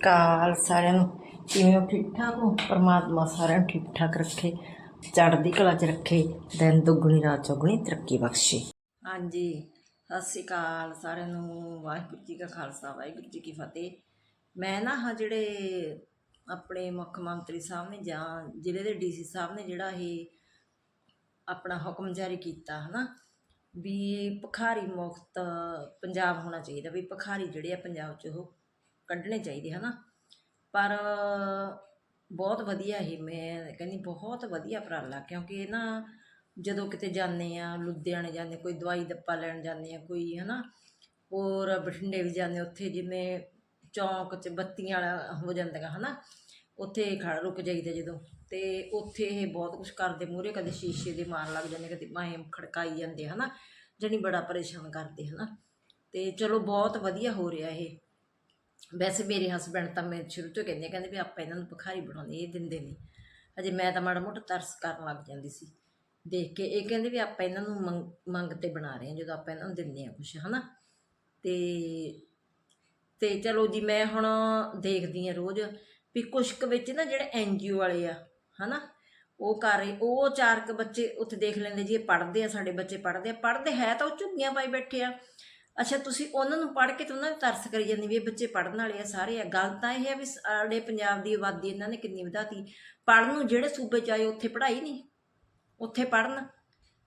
ਕਾਲ ਸਾਰਿਆਂ ਨੂੰ। ਕਿਵੇਂ ਹੋ? ਠੀਕ ਠਾਕ ਹੋ? ਪਰਮਾਤਮਾ ਸਾਰਿਆਂ ਨੂੰ ਠੀਕ ਠਾਕ ਰੱਖੇ। ਚੜ੍ਹਦੀ ਕਲਾ 'ਚ ਰੱਖੇ। ਦਿਨ ਦੁੱਗਣੀ, ਰਾਤ ਚੌਗਣੀ, ਤਰੱਕੀ ਬਖਸ਼ੇ। ਹਾਂਜੀ। ਸਤਿ ਸ਼੍ਰੀ ਅਕਾਲ ਸਾਰਿਆਂ ਨੂੰ। ਵਾਹਿਗੁਰੂ ਜੀ ਕਾ ਖਾਲਸਾ, ਵਾਹਿਗੁਰੂ ਜੀ ਕੀ ਫਤਿਹ। ਮੈਂ ਨਾ ਹਾਂ ਜਿਹੜੇ ਆਪਣੇ ਮੁੱਖ ਮੰਤਰੀ ਸਾਹਿਬ ਨੇ ਜਾਂ ਜ਼ਿਲ੍ਹੇ ਦੇ ਡੀਸੀ ਸਾਹਿਬ ਨੇ ਜਿਹੜਾ ਇਹ ਆਪਣਾ ਹੁਕਮ ਜਾਰੀ ਕੀਤਾ, ਹਨਾ? ਵੀ ਭਿਖਾਰੀ ਮੁਕਤ ਪੰਜਾਬ ਹੋਣਾ ਚਾਹੀਦਾ, ਵੀ ਭਿਖਾਰੀ ਜਿਹੜੇ ਆ ਪੰਜਾਬ 'ਚ ਉਹ ਕੱਢਣੇ ਚਾਹੀਦੇ, ਹਨਾ? ਪਰ ਬਹੁਤ ਵਧੀਆ ਇਹ, ਮੈਂ ਕਹਿੰਦੀ ਬਹੁਤ ਵਧੀਆ ਉਪਰਾਲਾ, ਕਿਉਂਕਿ ਇਹ ਨਾ ਜਦੋਂ ਕਿਤੇ ਜਾਂਦੇ ਆ, ਲੁਧਿਆਣੇ ਜਾਂਦੇ, ਕੋਈ ਦਵਾਈ ਦੱਪਾ ਲੈਣ ਜਾਂਦੇ ਆ, ਕੋਈ, ਹਨਾ? ਹੋਰ ਬਠਿੰਡੇ ਵੀ ਜਾਂਦੇ, ਉੱਥੇ ਜਿਵੇਂ ਚੌਂਕ 'ਚ ਬੱਤੀਆਂ ਵਾਲਾ ਹੋ ਜਾਂਦੀਆਂ ਹਨਾ? ਉੱਥੇ ਖੜ ਰੁਕ ਜਾਈਦਾ ਜਦੋਂ, ਤੇ ਉੱਥੇ ਇਹ ਬਹੁਤ ਕੁਝ ਕਰਦੇ ਮੂਹਰੇ, ਕਦੇ ਸ਼ੀਸ਼ੇ ਦੇ ਮਾਰ ਲੱਗ ਜਾਂਦੇ, ਕਦੇ ਮਾਏ ਖੜਕਾਈ ਜਾਂਦੇ, ਹਨਾ? ਜਣੀ ਬੜਾ ਪਰੇਸ਼ਾਨ ਕਰਦੇ, ਹਨਾ? ਤੇ ਚਲੋ, ਬਹੁਤ ਵਧੀਆ ਹੋ ਰਿਹਾ ਇਹ। ਵੈਸੇ ਮੇਰੇ ਹਸਬੰਡ ਤਾਂ ਮੈਂ ਸ਼ੁਰੂ ਤੋਂ ਕਹਿੰਦੇ ਕਹਿੰਦੇ ਵੀ ਆਪਾਂ ਇਹਨਾਂ ਨੂੰ ਭਿਖਾਰੀ ਬਣਾਉਂਦੇ, ਇਹ ਦਿੰਦੇ ਨਹੀਂ। ਅਜੇ ਮੈਂ ਤਾਂ ਮਾੜਾ ਮੋਟਾ ਤਰਸ ਕਰਨ ਲੱਗ ਜਾਂਦੀ ਸੀ। ਦੇਖ ਕੇ ਇਹ ਕਹਿੰਦੇ ਵੀ ਆਪਾਂ ਇਹਨਾਂ ਨੂੰ ਮੰਗ ਮੰਗ ਤੇ ਬਣਾ ਰਹੇ ਹਾਂ, ਜਦੋਂ ਆਪਾਂ ਇਹਨਾਂ ਨੂੰ ਦਿੰਦੇ ਹਾਂ ਕੁਛ, ਹਨਾ? ਤੇ ਤੇ ਚਲੋ ਜੀ, ਮੈਂ ਹੁਣ ਦੇਖਦੀ ਆ ਰੋਜ਼ ਵੀ ਕੁਛ ਕੁ ਵਿੱਚ ਨਾ ਜਿਹੜੇ ਐਨਜੀਓ ਵਾਲੇ ਆ, ਹਨਾ? ਉਹ ਕਰ ਰਹੇ, ਉਹ ਚਾਰ ਕੁ ਬੱਚੇ ਉੱਥੇ ਦੇਖ ਲੈਂਦੇ ਜੀ, ਇਹ ਪੜ੍ਹਦੇ ਆ, ਸਾਡੇ ਬੱਚੇ ਪੜ੍ਹਦੇ ਆ, ਪੜ੍ਹਦੇ ਹੈ ਤਾਂ ਉਹ ਝੁੱਗੀਆਂ ਪਾਈ ਬੈਠੇ ਆ। ਅੱਛਾ, ਤੁਸੀਂ ਉਹਨਾਂ ਨੂੰ ਪੜ੍ਹ ਕੇ ਤੇ ਉਹਨਾਂ ਨੂੰ ਤਰਸ ਕਰੀ ਜਾਂਦੀ ਵੀ ਇਹ ਬੱਚੇ ਪੜ੍ਹਨ ਵਾਲੇ ਆ ਸਾਰੇ ਆ। ਗੱਲ ਤਾਂ ਇਹ ਹੈ ਵੀ ਸਾਡੇ ਪੰਜਾਬ ਦੀ ਆਬਾਦੀ ਇਹਨਾਂ ਨੇ ਕਿੰਨੀ ਵਧਾਤੀ। ਪੜ੍ਹਨ ਨੂੰ ਜਿਹੜੇ ਸੂਬੇ ਚ ਆਏ, ਉੱਥੇ ਪੜ੍ਹਾਈ ਨਹੀਂ। ਉੱਥੇ ਪੜ੍ਹਨ,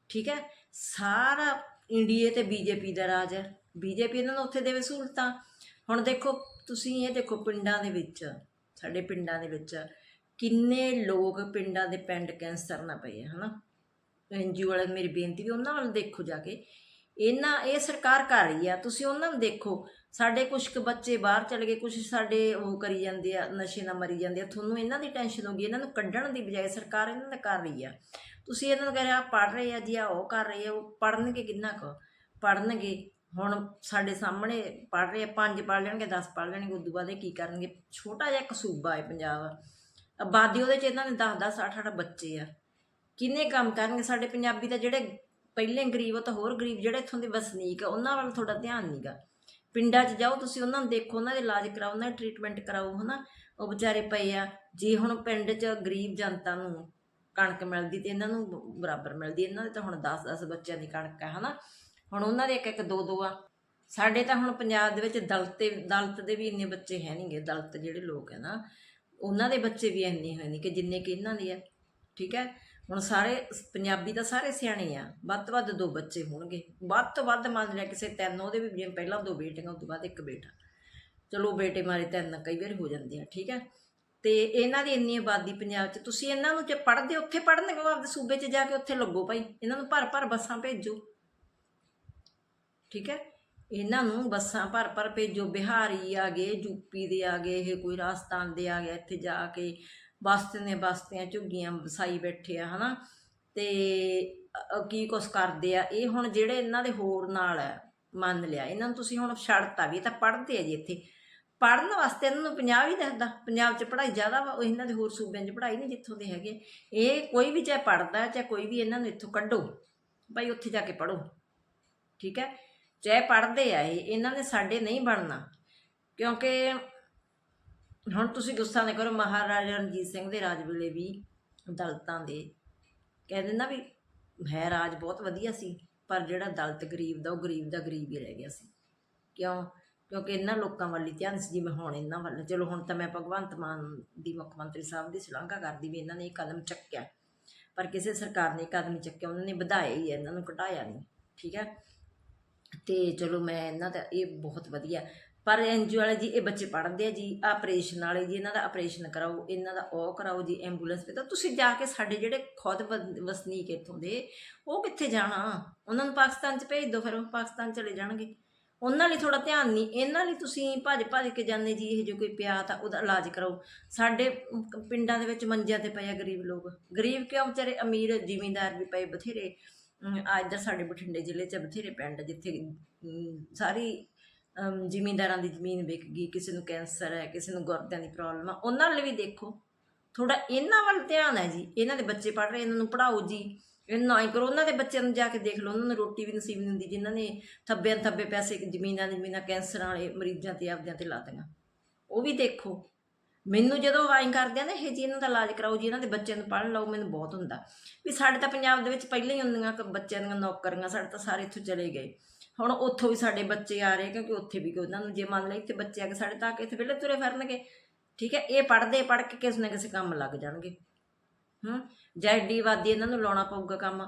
ਠੀਕ ਹੈ? ਸਾਰਾ ਇੰਡੀਆ ਤੇ ਬੀਜੇਪੀ ਦਾ ਰਾਜ ਹੈ। ਬੀਜੇਪੀ ਇਹਨਾਂ ਨੂੰ ਉੱਥੇ ਦੇਵੇ ਸਹੂਲਤਾਂ। ਹੁਣ ਦੇਖੋ, ਤੁਸੀਂ ਇਹ ਦੇਖੋ ਪਿੰਡਾਂ ਦੇ ਵਿੱਚ, ਸਾਡੇ ਪਿੰਡਾਂ ਦੇ ਵਿੱਚ ਕਿੰਨੇ ਲੋਕ ਪਿੰਡਾਂ ਦੇ ਪਿੰਡ ਕੈਂਸਰ ਨਾ ਪਏ ਆ, ਹਨਾ? ਐਨਜੀਓ ਵਾਲੇ ਮੇਰੀ ਬੇਨਤੀ ਵੀ ਉਹਨਾਂ ਵੱਲ ਦੇਖੋ ਜਾ ਕੇ। ਇਹਨਾਂ ਇਹ ਸਰਕਾਰ ਕਰ ਰਹੀ ਆ, ਤੁਸੀਂ ਉਹਨਾਂ ਨੂੰ ਦੇਖੋ, ਸਾਡੇ ਕੁਝ ਕੁ ਬੱਚੇ ਬਾਹਰ ਚਲੇ ਗਏ ਕੁਝ ਸਾਡੇ ਉਹ ਕਰੀ ਜਾਂਦੇ ਆ, ਨਸ਼ੇ ਨਾਲ ਮਰੀ ਜਾਂਦੇ ਆ, ਤੁਹਾਨੂੰ ਇਹਨਾਂ ਦੀ ਟੈਨਸ਼ਨ ਹੋ ਗਈ, ਇਹਨਾਂ ਨੂੰ ਕੱਢਣ ਦੀ ਬਜਾਏ ਸਰਕਾਰ ਇਹਨਾਂ ਦਾ ਕਰ ਰਹੀ ਆ। ਤੁਸੀਂ ਇਹਨਾਂ ਨੂੰ ਕਹਿ ਰਹੇ ਆ ਪੜ ਰਹੇ ਆ ਜੀ ਆ ਉਹ ਕਰ ਰਹੇ ਆ, ਉਹ ਪੜਨਗੇ ਕਿੰਨਾ ਕੁ? ਪੜਨਗੇ ਹੁਣ ਸਾਡੇ ਸਾਹਮਣੇ ਪੜ ਰਹੇ ਆ, ਪੰਜ ਪੜ ਲੈਣਗੇ 10 ਪੜ ਲੈਣਗੇ, ਉਦੋਂ ਬਾਅਦ ਇਹ ਕੀ ਕਰਨਗੇ? ਛੋਟਾ ਜਿਹਾ ਇੱਕ ਸੂਬਾ ਹੈ ਪੰਜਾਬ ਆਬਾਦੀ ਉਹਦੇ ਚ ਇਹਨਾਂ ਨੇ 10 10 8 8 ਬੱਚੇ ਆ। ਕਿੰਨੇ ਕੰਮ ਕਰਨਗੇ? ਸਾਡੇ ਪੰਜਾਬੀ ਤਾਂ ਜਿਹੜੇ ਪਹਿਲੇ ਗਰੀਬ ਉਹ ਤਾਂ ਹੋਰ ਗਰੀਬ ਜਿਹੜੇ ਇੱਥੋਂ ਦੇ ਵਸਨੀਕ ਆ, ਉਹਨਾਂ ਵੱਲ ਤੁਹਾਡਾ ਧਿਆਨ ਨਹੀਂਗਾ ਪਿੰਡਾਂ 'ਚ ਜਾਓ, ਤੁਸੀਂ ਉਹਨਾਂ ਨੂੰ ਦੇਖੋ, ਉਹਨਾਂ ਦੇ ਇਲਾਜ ਕਰਾਓ, ਉਹਨਾਂ ਦਾ ਟ੍ਰੀਟਮੈਂਟ ਕਰਾਓ, ਹਨਾ? ਉਹ ਵਿਚਾਰੇ ਪਏ ਆ। ਜੇ ਹੁਣ ਪਿੰਡ 'ਚ ਗਰੀਬ ਜਨਤਾ ਨੂੰ ਕਣਕ ਮਿਲਦੀ ਤੇ ਇਹਨਾਂ ਨੂੰ ਬਰਾਬਰ ਮਿਲਦੀ, ਇਹਨਾਂ ਦੇ ਤਾਂ ਹੁਣ 10-10 ਬੱਚਿਆਂ ਦੀ ਕਣਕ ਆ, ਹਨਾ? ਹੁਣ ਉਹਨਾਂ ਦੇ ਇੱਕ ਇੱਕ ਦੋ ਦੋ ਆ। ਸਾਡੇ ਤਾਂ ਹੁਣ ਪੰਜਾਬ ਦੇ ਵਿੱਚ ਦਲਤ ਦਲਤ ਦੇ ਵੀ ਇੰਨੇ ਬੱਚੇ ਹੈ ਨਹੀਂਗੇ ਦਲਤ ਜਿਹੜੇ ਲੋਕ ਹੈ ਨਾ, ਉਹਨਾਂ ਦੇ ਬੱਚੇ ਵੀ ਇੰਨੇ ਹੋਏ ਨਹੀਂ ਕਿ ਜਿੰਨੇ ਕਿ ਇਹਨਾਂ ਦੇ ਆ, ਠੀਕ ਹੈ? ਹੁਣ ਸਾਰੇ ਪੰਜਾਬੀ ਤਾਂ ਸਾਰੇ ਸਿਆਣੇ ਆ, ਵੱਧ ਤੋਂ ਵੱਧ ਦੋ ਬੱਚੇ ਹੋਣਗੇ। ਵੱਧ ਤੋਂ ਵੱਧ ਮੰਨ ਲਿਆ ਕਿਸੇ ਤਿੰਨ, ਉਹਦੇ ਵੀ ਜਿਵੇਂ ਪਹਿਲਾਂ ਦੋ ਬੇਟੀਆਂ, ਉਸ ਤੋਂ ਬਾਅਦ ਇੱਕ ਬੇਟਾ। ਚਲੋ ਬੇਟੇ ਮਾਰੇ ਤਿੰਨ, ਕਈ ਵਾਰ ਹੋ ਜਾਂਦੇ ਆ, ਠੀਕ ਹੈ ਤੇ ਇਹਨਾਂ ਦੀ ਇੰਨੀ ਆਬਾਦੀ ਪੰਜਾਬ 'ਚ, ਤੁਸੀਂ ਇਹਨਾਂ ਨੂੰ ਜੇ ਪੜ੍ਹਦੇ, ਉੱਥੇ ਪੜ੍ਹਨਗੇ ਆਪਦੇ ਸੂਬੇ 'ਚ ਜਾ ਕੇ ਉੱਥੇ ਲੱਗੋ ਭਾਈ। ਇਹਨਾਂ ਨੂੰ ਭਰ ਭਰ ਬੱਸਾਂ ਭੇਜੋ। ਠੀਕ ਹੈ ਇਹਨਾਂ ਨੂੰ ਬੱਸਾਂ ਭਰ ਭਰ ਭੇਜੋ। ਬਿਹਾਰੀ ਆ ਗਏ ਯੂਪੀ ਦੇ ਆ ਗਏ, ਇਹ ਕੋਈ ਰਾਜਸਥਾਨ ਦੇ ਆ ਗਿਆ, ਇੱਥੇ ਜਾ ਕੇ ਬਸਤੇ ਬਸਤੀਆਂ, ਝੁੱਗੀਆਂ, ਵਸਾਈ ਬੈਠੇ ਆ, ਹਨਾ। ਤੇ ਅ- ਕੀ ਕੁਛ ਕਰਦੇ ਆ, ਇਹ ਹੁਣ ਜਿਹੜੇ ਇਹਨਾਂ ਦੇ ਹੋਰ ਨਾਲ ਹੈ ਮੰਨ ਲਿਆ। ਇਹਨਾਂ ਨੂੰ ਤੁਸੀਂ ਹੁਣ ਛੱਡਤਾ ਵੀ, ਇਹ ਤਾਂ ਪੜ੍ਹਦੇ ਆ ਜੀ ਇੱਥੇ। ਪੜ੍ਹਨ ਵਾਸਤੇ ਇਹਨਾਂ ਨੂੰ ਪੰਜਾਬ ਹੀ ਦੱਸਦਾ। ਪੰਜਾਬ 'ਚ ਪੜ੍ਹਾਈ ਜ਼ਿਆਦਾ ਵਾ ਇਹਨਾਂ ਦੇ ਹੋਰ ਸੂਬਿਆਂ 'ਚ ਪੜ੍ਹਾਈ ਨਹੀਂ ਜਿੱਥੋਂ ਦੇ ਹੈਗੇ। ਇਹ ਕੋਈ ਵੀ ਚਾਹੇ ਪੜ੍ਹਦਾ, ਚਾਹੇ ਕੋਈ ਵੀ ਇਹਨਾਂ ਨੂੰ ਇੱਥੋਂ ਕੱਢੋ। ਭਾਈ ਉੱਥੇ ਜਾ ਕੇ ਪੜ੍ਹੋ। ਠੀਕ ਹੈ ਚਾਹੇ ਪੜ੍ਹਦੇ ਆ ਇਹ, ਇਹਨਾਂ ਨੇ ਸਾਡੇ ਨਹੀਂ ਬਣਨਾ। ਕਿਉਂਕਿ ਹੁਣ ਤੁਸੀਂ ਗੁੱਸਾ ਨਾ ਕਰੋ, ਮਹਾਰਾਜਾ ਰਣਜੀਤ ਸਿੰਘ ਦੇ ਰਾਜ ਵੇਲੇ ਵੀ ਦਲਤਾਂ ਦੇ। ਕਹਿੰਦੇ ਨਾ ਵੀ ਹੈ, ਰਾਜ ਬਹੁਤ ਵਧੀਆ ਸੀ, ਪਰ ਜਿਹੜਾ ਦਲਤ ਗਰੀਬ ਦਾ, ਉਹ ਗਰੀਬ ਦਾ ਗਰੀਬ ਹੀ ਰਹਿ ਗਿਆ ਸੀ। ਕਿਉਂ? ਕਿਉਂਕਿ ਇਹਨਾਂ ਲੋਕਾਂ ਵੱਲ ਹੀ ਧਿਆਨ ਸੀ, ਜਿਵੇਂ ਹੁਣ ਇਹਨਾਂ ਵੱਲ। ਚਲੋ, ਹੁਣ ਤਾਂ ਮੈਂ ਭਗਵੰਤ ਮਾਨ ਦੀ ਮੁੱਖ ਮੰਤਰੀ ਸਾਹਿਬ ਦੀ ਸ਼ਲਾਘਾ ਕਰਦੀ ਵੀ ਇਹਨਾਂ ਨੇ ਇਹ ਕਦਮ ਚੱਕਿਆ। ਪਰ ਕਿਸੇ ਸਰਕਾਰ ਨੇ ਕਦਮ ਚੱਕਿਆ, ਉਹਨਾਂ ਨੇ ਵਧਾਇਆ ਹੀ ਹੈ, ਇਹਨਾਂ ਨੂੰ ਘਟਾਇਆ ਨਹੀਂ। ਠੀਕ ਹੈ? ਤੇ ਚਲੋ ਮੈਂ ਇਹਨਾਂ ਦਾ ਇਹ ਬਹੁਤ ਵਧੀਆ। ਪਰ ਐਨਜੀਓ ਵਾਲੇ ਜੀ ਇਹ ਬੱਚੇ ਪੜ੍ਹਦੇ ਆ ਜੀ ਆਪਰੇਸ਼ਨ ਵਾਲੇ ਜੀ ਇਹਨਾਂ ਦਾ ਆਪਰੇਸ਼ਨ ਕਰਾਓ ਇਹਨਾਂ ਦਾ ਉਹ ਕਰਾਓ ਜੀ ਐਂਬੂਲੈਂਸ ਤੇ ਤਾਂ ਤੁਸੀਂ ਜਾ ਕੇ ਸਾਡੇ ਜਿਹੜੇ ਖੁਦ ਵ- ਵਸਨੀਕ ਇੱਥੋਂ ਦੇ ਉਹ ਕਿੱਥੇ ਜਾਣਾ? ਉਹਨਾਂ ਨੂੰ ਪਾਕਿਸਤਾਨ 'ਚ ਭੇਜ ਦਿਓ ਫਿਰ ਉਹ ਪਾਕਿਸਤਾਨ ਚਲੇ ਜਾਣਗੇ। ਉਹਨਾਂ ਲਈ ਥੋੜਾ ਧਿਆਨ ਨਹੀਂ ਇਹਨਾਂ ਲਈ ਤੁਸੀਂ ਭੱਜ ਭੱਜ ਕੇ ਜਾਂਦੇ ਜੀ ਇਹ ਜੋ ਕੋਈ ਪਿਆ ਤਾਂ ਉਹਦਾ ਇਲਾਜ ਕਰਾਓ। ਸਾਡੇ ਅਮ, ਪਿੰਡਾਂ ਦੇ ਵਿੱਚ ਮੰਜਿਆਂ ਤੇ ਪਏ ਆ ਗਰੀਬ ਲੋਕ। ਗਰੀਬ ਕਿਉਂ ਵਿਚਾਰੇ? ਅਮੀਰ ਜ਼ਿਮੀਂਦਾਰ ਵੀ ਪਏ ਬਥੇਰੇ। ਅਮ, ਸਾਡੇ ਬਠਿੰਡੇ ਜ਼ਿਲ੍ਹੇ 'ਚ ਬਥੇਰੇ ਪਿੰਡ ਜਿੱਥੇ ਸਾਰੀ ਅਮ, ਜ਼ਿਮੀਂਦਾਰਾਂ ਦੀ ਜ਼ਮੀਨ ਵਿਕ ਗਈ ਕਿਸੇ ਨੂੰ ਕੈਂਸਰ ਹੈ ਕਿਸੇ ਨੂੰ ਗੁਰਦਿਆਂ ਦੀ ਪ੍ਰੋਬਲਮ ਆ ਉਹਨਾਂ ਲਈ ਵੀ ਦੇਖੋ। ਥੋੜਾ ਇਹਨਾਂ ਵੱਲ ਧਿਆਨ ਹੈ ਜੀ ਇਹਨਾਂ ਦੇ ਬੱਚੇ ਪੜ੍ਹ ਰਹੇ ਇਹਨਾਂ ਨੂੰ ਪੜ੍ਹਾਓ ਜੀ। ਇਹਨਾਂ ਹੀ ਕਰੋ ਉਹਨਾਂ ਦੇ ਬੱਚਿਆਂ ਨੂੰ ਜਾ ਕੇ ਦੇਖ ਲਓ ਉਹਨਾਂ ਨੂੰ ਰੋਟੀ ਵੀ ਨਸੀਬ ਨਹੀਂ ਹੁੰਦੀ ਜਿਨ੍ਹਾਂ ਨੇ ਥੱਬਿਆਂ ਥੱਬੇ ਪੈਸੇ ਜ਼ਮੀਨਾਂ ਜ਼ਮੀਨਾਂ ਕੈਂਸਰ ਵਾਲੇ ਮਰੀਜ਼ਾਂ ਤੇ ਆਪਦਿਆਂ ਤੇ ਲਾਤੀਆਂ। ਉਹ ਵੀ ਦੇਖੋ ਮੈਨੂੰ ਜਦੋਂ ਆਈ ਕਰਦੇ ਆ ਨਾ, ਇਹ ਜੀ ਇਹਨਾਂ ਦਾ ਇਲਾਜ ਕਰਾਓ, ਜੀ ਇਹਨਾਂ ਦੇ ਬੱਚਿਆਂ ਨੂੰ ਪੜ੍ਹ ਲਓ, ਮੈਨੂੰ ਬਹੁਤ ਹੁੰਦਾ। ਵੀ ਸਾਡੇ ਤਾਂ ਪੰਜਾਬ ਦੇ ਵਿੱਚ ਪਹਿਲਾਂ ਹੀ ਹੁੰਦੀਆਂ ਕਿ, ਬੱਚਿਆਂ ਦੀਆਂ ਨੌਕਰੀਆਂ, ਸਾਡੇ ਤਾਂ ਸਾਰੇ ਇੱਥੋਂ ਚਲੇ ਗਏ। ਹੁਣ ਉੱਥੋਂ ਵੀ ਸਾਡੇ ਬੱਚੇ ਆ ਰਹੇ ਕਿਉਂਕਿ ਉੱਥੇ ਵੀ ਉਹਨਾਂ ਨੂੰ ਜੇ ਮੰਨ ਲਈ ਇੱਥੇ ਬੱਚੇ ਆ ਕੇ ਸਾਡੇ ਤਾਂ ਆ ਕੇ ਇੱਥੇ ਵਿਹਲੇ ਤੁਰੇ ਫਿਰਨਗੇ। ਠੀਕ ਹੈ, ਇਹ ਪੜ੍ਹਦੇ ਪੜ੍ਹ ਕੇ ਕਿਸੇ ਨਾ ਕਿਸੇ ਕੰਮ ਲੱਗ ਜਾਣਗੇ। ਹੂੰ, ਜਾਂ ਐਡੀ ਵਾਦੀ ਇਹਨਾਂ ਨੂੰ ਲਾਉਣਾ ਪਊਗਾ ਕੰਮ।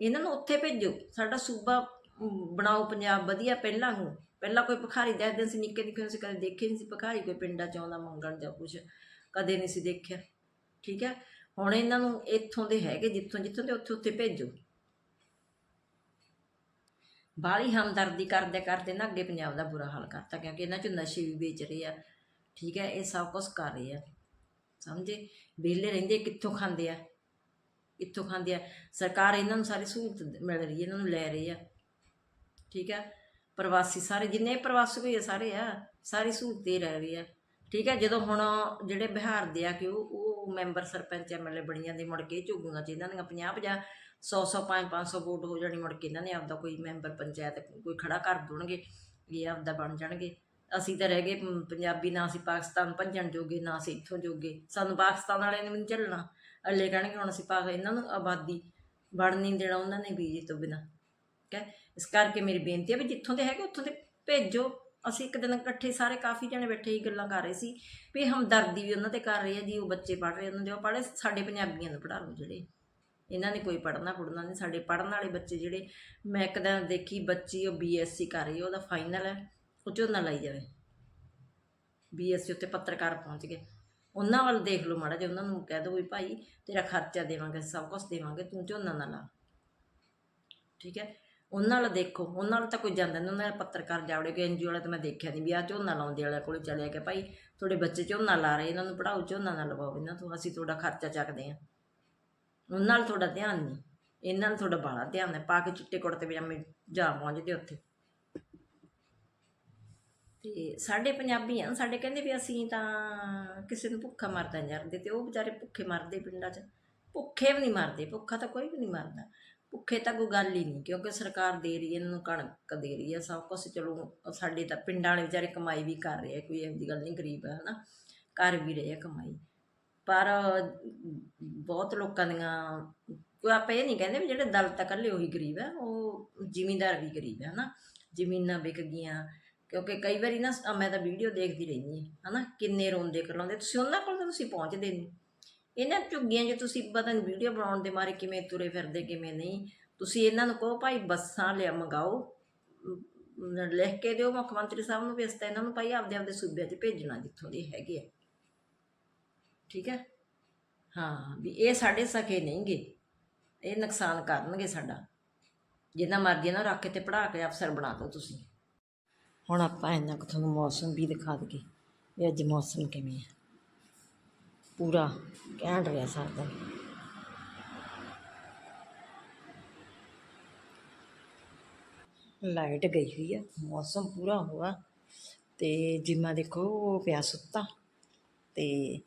ਇਹਨਾਂ ਨੂੰ ਉੱਥੇ ਭੇਜੋ, ਸਾਡਾ ਸੂਬਾ ਬਣਾਓ ਪੰਜਾਬ ਵਧੀਆ ਪਹਿਲਾਂ ਨੂੰ। ਪਹਿਲਾਂ ਕੋਈ ਭਿਖਾਰੀ ਦੇਖਦੇ ਸੀ, ਨਿੱਕੇ ਨਿੱਕੇ ਸੀ, ਕਦੇ ਦੇਖੇ ਨਹੀਂ ਸੀ ਭਿਖਾਰੀ, ਕੋਈ ਪਿੰਡਾਂ ਚ ਆਉਂਦਾ ਮੰਗਣ ਜਾਂ ਕੁਛ, ਕਦੇ ਨਹੀਂ ਸੀ ਦੇਖਿਆ। ਠੀਕ ਹੈ? ਹੁਣ ਇਹਨਾਂ ਨੂੰ ਇੱਥੋਂ ਦੇ ਹੈਗੇ, ਜਿੱਥੋਂ ਜਿੱਥੋਂ ਦੇ ਉੱਥੇ ਉੱਥੇ ਭੇਜੋ। ਬਾਹਲੀ ਹਮਦਰਦੀ ਕਰਦੇ ਕਰਦੇ ਨਾ ਅੱਗੇ ਪੰਜਾਬ ਦਾ ਬੁਰਾ ਹਾਲ ਕਰਤਾ, ਕਿਉਂਕਿ ਇਹਨਾਂ ਚ ਨਸ਼ੇ ਵੀ ਵੇਚ ਰਹੇ ਆ। ਠੀਕ ਹੈ? ਇਹ ਸਭ ਕੁਝ ਕਰ ਰਹੇ ਆ। ਸਮਝੇ? ਵਿਹਲੇ ਰਹਿੰਦੇ, ਕਿੱਥੋਂ ਖਾਂਦੇ ਆ? ਕਿੱਥੋਂ ਖਾਂਦੇ ਆ? ਸਰਕਾਰ ਇਹਨਾਂ ਨੂੰ ਸਾਰੀ ਸਹੂਲਤ ਮਿਲ ਰਹੀ ਹੈ, ਇਹਨਾਂ ਨੂੰ ਲੈ ਰਹੀ ਆ। ਠੀਕ ਹੈ? ਪ੍ਰਵਾਸੀ ਸਾਰੇ ਜਿੰਨੇ ਪ੍ਰਵਾਸੀ ਹੋਏ ਆ, ਸਾਰੇ ਆ, ਸਾਰੀ ਸਹੂਲਤ ਹੀ ਰਹਿ ਰਹੀ ਆ। ਠੀਕ ਹੈ? ਜਦੋਂ ਹੁਣ ਜਿਹੜੇ ਬਿਹਾਰ ਦੇ ਆ ਕਿ ਉਹ ਉਹ ਮੈਂਬਰ ਸਰਪੰਚ ਐਮਐਲਏ ਬਣ ਜਾਂਦੇ ਮੁੜ ਕੇ ਝੁੱਗੂਆਂ ਚ ਇਹਨਾਂ ਦੀਆਂ 50 50 100 100 5 500 ਵੋਟ ਹੋ ਜਾਣੀ ਮੁੜ ਕੇ ਇਹਨਾਂ ਨੇ ਆਪਦਾ ਕੋਈ ਮੈਂਬਰ ਪੰਚਾਇਤ ਕੋਈ ਖੜਾ ਕਰ ਦੇਣਗੇ, ਇਹ ਆਪਦਾ ਬਣ ਜਾਣਗੇ। ਅਸੀਂ ਤਾਂ ਰਹਿ ਗਏ ਪੰਜਾਬੀ ਨਾ ਅਸੀਂ ਪਾਕਿਸਤਾਨ ਭੱਜਣ ਜੋਗੇ, ਨਾ ਅਸੀਂ ਇੱਥੋਂ ਜੋਗੇ। ਸਾਨੂੰ ਪਾਕਿਸਤਾਨ ਵਾਲਿਆਂ ਨੇ ਵੀ ਨਹੀਂ ਝੱਲਣਾ। ਅਗਲੇ ਕਹਿਣਗੇ ਹੁਣ ਅਸੀਂ ਪਾਕ ਇਹਨਾਂ ਨੂੰ ਆਬਾਦੀ ਵੜ ਨਹੀਂ ਦੇਣਾ ਉਹਨਾਂ ਨੇ ਵੀਜ਼ੇ ਤੋਂ ਬਿਨਾ। ਠੀਕ ਹੈ? ਇਸ ਕਰਕੇ ਮੇਰੀ ਬੇਨਤੀ ਹੈ ਵੀ ਜਿੱਥੋਂ ਦੇ ਹੈਗੇ, ਉੱਥੋਂ ਦੇ ਭੇਜੋ। ਅਸੀਂ ਇੱਕ ਦਿਨ ਇਕੱਠੇ ਸਾਰੇ ਕਾਫੀ ਜਣੇ ਬੈਠੇ ਹੀ ਗੱਲਾਂ ਕਰ ਰਹੇ ਸੀ ਵੀ ਹਮਦਰਦੀ ਵੀ ਉਹਨਾਂ ਤੇ ਕਰ ਰਹੇ ਆ, ਜੀ ਉਹ ਬੱਚੇ ਪੜ੍ਹ ਰਹੇ ਉਹਨਾਂ ਦੇ ਉਹ ਪੜ੍ਹੇ ਸਾਡੇ ਪੰਜਾਬੀਆਂ ਨੂੰ ਪੜ੍ਹਾ ਲਓ ਜਿਹੜੇ। ਇਹਨਾਂ ਨੇ ਕੋਈ ਪੜ੍ਹਨਾ ਪੜ੍ਹਨਾ ਨਹੀਂ। ਸਾਡੇ ਪੜ੍ਹਨ ਵਾਲੇ ਬੱਚੇ ਜਿਹੜੇ, ਮੈਂ ਇੱਕ ਦਿਨ ਦੇਖੀ ਬੱਚੀ, ਉਹ ਬੀਐਸਸੀ ਕਰ ਰਹੀ ਹੈ ਉਹਦਾ ਫਾਈਨਲ ਹੈ। ਉਹ ਝੋਨਾ ਲਾਈ ਜਾਵੇ। ਬੀਐਸਸੀ ਉੱਤੇ ਪੱਤਰਕਾਰ ਪਹੁੰਚ ਗਏ। ਉਹਨਾਂ ਵੱਲ ਦੇਖ ਲਓ ਮਾੜਾ ਜੇ ਉਹਨਾਂ ਨੂੰ ਕਹਿ ਦਿਓ ਵੀ ਭਾਈ ਤੇਰਾ ਖਰਚਾ ਦੇਵਾਂਗੇ ਸਭ ਕੁਝ ਦੇਵਾਂਗੇ, ਤੂੰ ਝੋਨਾ ਨਾ ਲਾ। ਠੀਕ ਹੈ? ਉਹਨਾਂ ਨਾਲ ਦੇਖੋ, ਉਹਨਾਂ ਨਾਲ ਤਾਂ ਕੋਈ ਜਾਂਦਾ ਨਹੀਂ ਉਹਨਾਂ ਦਾ ਪੱਤਰਕਾਰ ਜਾਵੜੇ ਕਿ ਐਨਜੀਓ ਵਾਲਾ ਤਾਂ ਮੈਂ ਦੇਖਿਆ ਨਹੀਂ ਵੀ ਆ ਝੋਨਾ ਲਾਉਂਦੇ ਵਾਲਿਆਂ ਕੋਲੇ ਚਲਿਆ ਗਿਆ ਭਾਈ, ਤੁਹਾਡੇ ਬੱਚੇ ਝੋਨਾ ਲਾ ਰਹੇ, ਇਹਨਾਂ ਨੂੰ ਪੜਾਓ ਝੋਨਾ ਨਾ ਲਵਾਓ ਇਹਨਾਂ ਤੋਂ, ਅਸੀਂ ਤੁਹਾਡਾ ਖਰਚਾ ਚੱਕਦੇ ਹਾਂ। ਉਹਨਾਂ ਨਾਲ ਤੁਹਾਡਾ ਧਿਆਨ ਨਹੀਂ ਇਹਨਾਂ ਨਾਲ ਤੁਹਾਡਾ ਬਾਲਾ ਧਿਆਨ ਹੈ, ਪਾ ਕੇ ਚਿੱਟੇ ਕੁੜਤੇ ਪਜਾਮੇ ਜਾ ਪਹੁੰਚਦੇ ਉੱਥੇ। ਤੇ ਸਾਡੇ ਪੰਜਾਬੀ ਆ, ਸਾਡੇ ਕਹਿੰਦੇ ਵੀ ਅਸੀਂ ਤਾਂ ਕਿਸੇ ਨੂੰ ਭੁੱਖਾ ਮਰਦਾ ਨਹੀਂ ਜਾਂਦੇ ਤੇ ਉਹ ਵਿਚਾਰੇ ਭੁੱਖੇ ਮਰਦੇ ਪਿੰਡਾਂ 'ਚ। ਭੁੱਖੇ ਵੀ ਨਹੀਂ ਮਰਦੇ, ਭੁੱਖਾ ਤਾਂ ਕੋਈ ਵੀ ਨਹੀਂ ਮਰਦਾ। ਭੁੱਖੇ ਤਾਂ ਕੋਈ ਗੱਲ ਹੀ ਨਹੀਂ, ਕਿਉਂਕਿ ਸਰਕਾਰ ਦੇ ਰਹੀ ਹੈ, ਇਹਨਾਂ ਨੂੰ ਕਣਕ ਦੇ ਰਹੀ ਹੈ, ਸਭ ਕੁਝ ਚਲੋ, ਸਾਡੇ ਤਾਂ ਪਿੰਡਾਂ ਵਾਲੇ ਵਿਚਾਰੇ ਕਮਾਈ ਵੀ ਕਰ ਰਹੇ ਆ, ਕੋਈ ਇਹੋ ਜਿਹੀ ਗੱਲ ਨਹੀਂ, ਗਰੀਬ ਹੈ, ਹਨਾ ਕਰ ਵੀ ਰਹੇ ਆ ਕਮਾਈ। ਪਰ ਬਹੁਤ ਲੋਕਾਂ ਦੀਆਂ, ਕੋਈ ਆਪਾਂ ਇਹ ਨਹੀਂ ਕਹਿੰਦੇ ਵੀ ਜਿਹੜੇ ਦਲ ਤਾਂ ਇਕੱਲੇ ਉਹੀ ਗਰੀਬ ਹੈ, ਉਹ ਜ਼ਿਮੀਂਦਾਰ ਵੀ ਗਰੀਬ ਹੈ, ਹਨਾ, ਜ਼ਮੀਨਾਂ ਵਿਕ ਗਈਆਂ, ਕਿਉਂਕਿ ਕਈ ਵਾਰੀ ਨਾ ਸ- ਮੈਂ ਤਾਂ ਵੀਡੀਓ ਦੇਖਦੀ ਰਹਿੰਦੀ ਹਾਂ, ਹਨਾ, ਕਿੰਨੇ ਰੋਂਦੇ ਕਰਲਾਉਂਦੇ ਤੁਸੀਂ ਉਹਨਾਂ ਕੋਲ ਤਾਂ ਤੁਸੀਂ ਪਹੁੰਚਦੇ ਨਹੀਂ। ਇਹਨਾਂ ਝੁੱਗੀਆਂ 'ਚ ਤੁਸੀਂ ਪਤਾ ਨਹੀਂ ਵੀਡੀਓ ਬਣਾਉਣ ਦੇ ਮਾਰੇ ਕਿਵੇਂ ਤੁਰੇ ਫਿਰਦੇ, ਕਿਵੇਂ ਨਹੀਂ। ਤੁਸੀਂ ਇਹਨਾਂ ਨੂੰ ਕਹੋ, ਭਾਈ ਬੱਸਾਂ ਲਿਆ ਮੰਗਾਓ। ਲਿਖ ਕੇ ਦਿਓ ਮੁੱਖ ਮੰਤਰੀ ਸਾਹਿਬ ਨੂੰ ਵੀ ਇਸ ਤਾਂ ਇਹਨਾਂ ਨੂੰ ਭਾਈ ਆਪਦੇ ਆਪਦੇ ਸੂਬਿਆਂ 'ਚ ਭੇਜਣਾ ਜਿੱਥੋਂ ਦੇ ਹੈਗੇ ਆ। ਠੀਕ ਹੈ? ਹਾਂ, ਵੀ ਇਹ ਸਾਡੇ ਸਕੇ ਨਹੀਂਗੇ। ਇਹ ਨੁਕਸਾਨ ਕਰਨਗੇ ਸਾਡਾ। ਜਿੰਨਾ ਮਰਜ਼ੀ ਨਾ ਰੱਖ ਕੇ ਤੇ ਪੜਾ ਕੇ ਅਫਸਰ ਬਣਾ ਦਿਓ ਤੁਸੀਂ। ਹੁਣ ਆਪਾਂ ਇਹਨਾਂ ਕੁ ਤੁਹਾਨੂੰ ਮੌਸਮ ਵੀ ਦਿਖਾ ਦਈਏ। ਵੀ ਅੱਜ ਮੌਸਮ ਕਿਵੇਂ ਹੈ ਪੂਰਾ ਕਹਿਣ ਰਿਹਾ ਸਾਡਾ ਲਾਈਟ ਗਈ ਹੋਈ ਆ, ਮੌਸਮ ਪੂਰਾ ਹੋਆ ਤੇ ਜਿੰਮਾ ਦੇਖੋ ਉਹ ਪਿਆ ਸੁੱਤਾ ਤੇ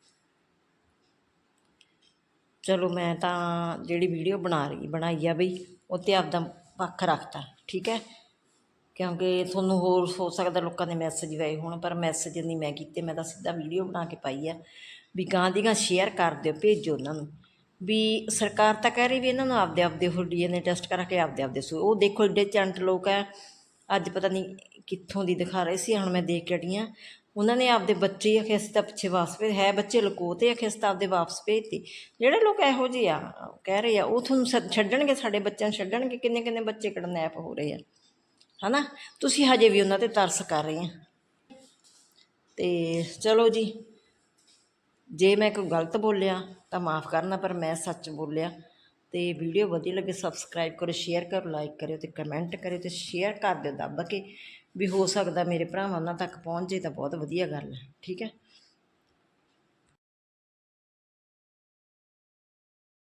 ਚਲੋ ਮੈਂ ਤਾਂ ਜਿਹੜੀ ਵੀਡੀਓ ਬਣਾ ਰਹੀ, ਬਣਾਈ ਆ ਬਈ, ਉਹ ਤੇ ਆਪਦਾ ਪੱਖ ਰੱਖਤਾ, ਠੀਕ ਹੈ? ਕਿਉਂਕਿ ਤੁਹਾਨੂੰ ਹੋਰ ਹੋ ਸਕਦਾ ਲੋਕਾਂ ਦੇ ਮੈਸੇਜ ਆਏ ਹੋਣ, ਪਰ ਮੈਸੇਜ ਨਹੀਂ ਮੈਂ ਕੀਤੇ, ਮੈਂ ਤਾਂ ਸਿੱਧਾ ਵੀਡੀਓ ਬਣਾ ਕੇ ਪਾਈ ਆ। ਵੀ ਗਾਂ ਦੀ ਗਾਂ ਸ਼ੇਅਰ ਕਰ ਦਿਓ, ਭੇਜੋ ਉਹਨਾਂ ਨੂੰ। ਵੀ ਸਰਕਾਰ ਤਾਂ ਕਹਿ ਰਹੀ ਵੀ ਇਹਨਾਂ ਨੂੰ ਆਪਦੇ ਆਪਦੇ ਉਹ ਡੀਐਨਏ ਟੈਸਟ ਕਰਾ ਕੇ ਆਪਦੇ ਆਪਦੇ ਸੂ, ਉਹ ਦੇਖੋ ਏਡੇ ਚੰਟ ਲੋਕ ਹੈ ਅੱਜ ਪਤਾ ਨਹੀਂ ਕਿੱਥੋਂ ਦੀ ਦਿਖਾ ਰਹੇ ਸੀ, ਹੁਣ ਮੈਂ ਦੇਖ ਕੇ ਹਟੀ ਹਾਂ ਉਹਨਾਂ ਨੇ ਆਪਦੇ ਬੱਚੇ ਹੀ ਆਖੇ ਅਸੀਂ ਤਾਂ ਪਿੱਛੇ ਵਾਪਸ ਭੇਜ, ਹੈ ਬੱਚੇ ਲੁਕੋਤੇ ਆਖੇ ਅਸੀਂ ਤਾਂ ਆਪਦੇ ਵਾਪਸ ਭੇਜਤੇ। ਜਿਹੜੇ ਲੋਕ ਇਹੋ ਜਿਹੇ ਆ ਕਹਿ ਰਹੇ ਆ, ਉਹ ਤੁਹਾਨੂੰ ਛੱਡ- ਛੱਡਣਗੇ, ਸਾਡੇ ਬੱਚਿਆਂ ਨੂੰ ਛੱਡਣਗੇ, ਕਿੰਨੇ ਕਿੰਨੇ ਬੱਚੇ ਕਿਡਨੈਪ ਹੋ ਰਹੇ ਆ। ਹਨਾ? ਤੁਸੀਂ ਹਜੇ ਵੀ ਉਹਨਾਂ ਤੇ ਤਰਸ ਕਰ ਰਹੇ ਆ ਤੇ ਚਲੋ ਜੀ। ਜੇ ਮੈਂ ਕੋਈ ਗਲਤ ਬੋਲਿਆ ਤਾਂ ਮਾਫ ਕਰਨਾ, ਪਰ ਮੈਂ ਸੱਚ ਬੋਲਿਆ। ਅਤੇ ਵੀਡੀਓ ਵਧੀਆ ਲੱਗੇ, ਸਬਸਕ੍ਰਾਈਬ ਕਰੋ, ਸ਼ੇਅਰ ਕਰੋ, ਲਾਈਕ ਕਰਿਓ ਅਤੇ ਕਮੈਂਟ ਕਰਿਓ ਅਤੇ ਸ਼ੇਅਰ ਕਰ ਦਿਓ, ਦੱਬ ਕੇ। ਵੀ ਹੋ ਸਕਦਾ ਮੇਰੇ ਭਰਾਵਾਂ ਉਹਨਾਂ ਤੱਕ ਪਹੁੰਚ ਜੇ ਤਾਂ ਬਹੁਤ ਵਧੀਆ ਗੱਲ ਹੈ, ਠੀਕ ਹੈ?